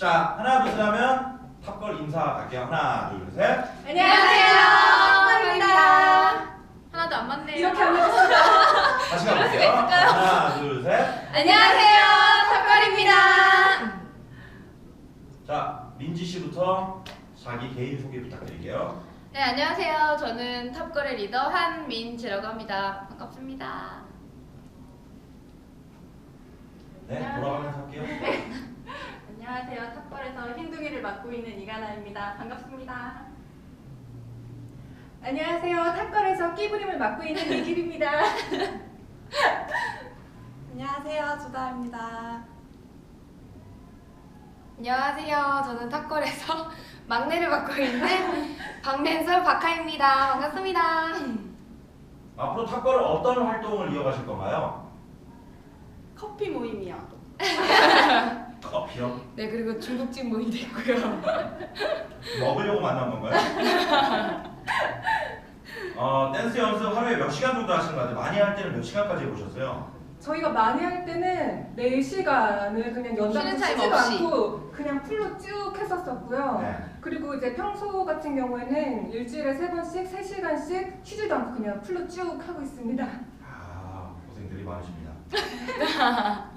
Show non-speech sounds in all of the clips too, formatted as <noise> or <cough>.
자, 하나, 둘, 셋 하면 탑걸 인사 갈게요. 하나, 둘, 셋. 안녕하세요. 탑걸입니다. 하나도 안 맞네요. 이렇게 하면 다시 가볼게요. 하나, 둘, 셋. 안녕하세요. 탑걸입니다. 자, 민지 씨부터 자기 개인 소개 부탁드릴게요. 네, 안녕하세요. 저는 탑걸의 리더 한민지라고 합니다. 반갑습니다. 네, 돌아가면서 할게요. 탑벌에서 흰둥이를 맡고 있는 이가나입니다. 반갑습니다. 안녕하세요. 탑걸에서 끼부림을 맡고 있는 <laughs> 이길입니다. <laughs> 안녕하세요. 주다입니다. 안녕하세요. 저는 탑걸에서 <laughs> 막내를 맡고 있는 박맨솔 박하입니다. 반갑습니다. 앞으로 탑걸은 어떤 활동을 이어가실 건가요? 커피 모임이요. 커피요? 네, 그리고 중국집 모임도 있고요. <laughs> 먹으려고 만난 건가요? <laughs> 어, 댄스 연습 하루에 몇 시간 정도 하시는 것 같아요? 많이 할 때는 몇 시간까지 해보셨어요? 저희가 많이 할 때는 4시간을 그냥 쉬는 타임 쉬지도 없이. 않고 그냥 풀로 쭉 했었었고요. 네. 그리고 이제 평소 같은 경우에는 일주일에 3번씩 3시간씩 쉬지도 않고 그냥 풀로 쭉 하고 있습니다. 아, 고생들이 많으십니다. <laughs>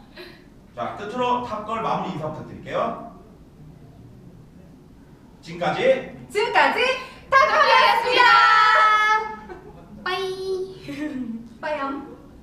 자, 끝으로 탑걸 마무리 인사 부탁드릴게요. 지금까지 지금까지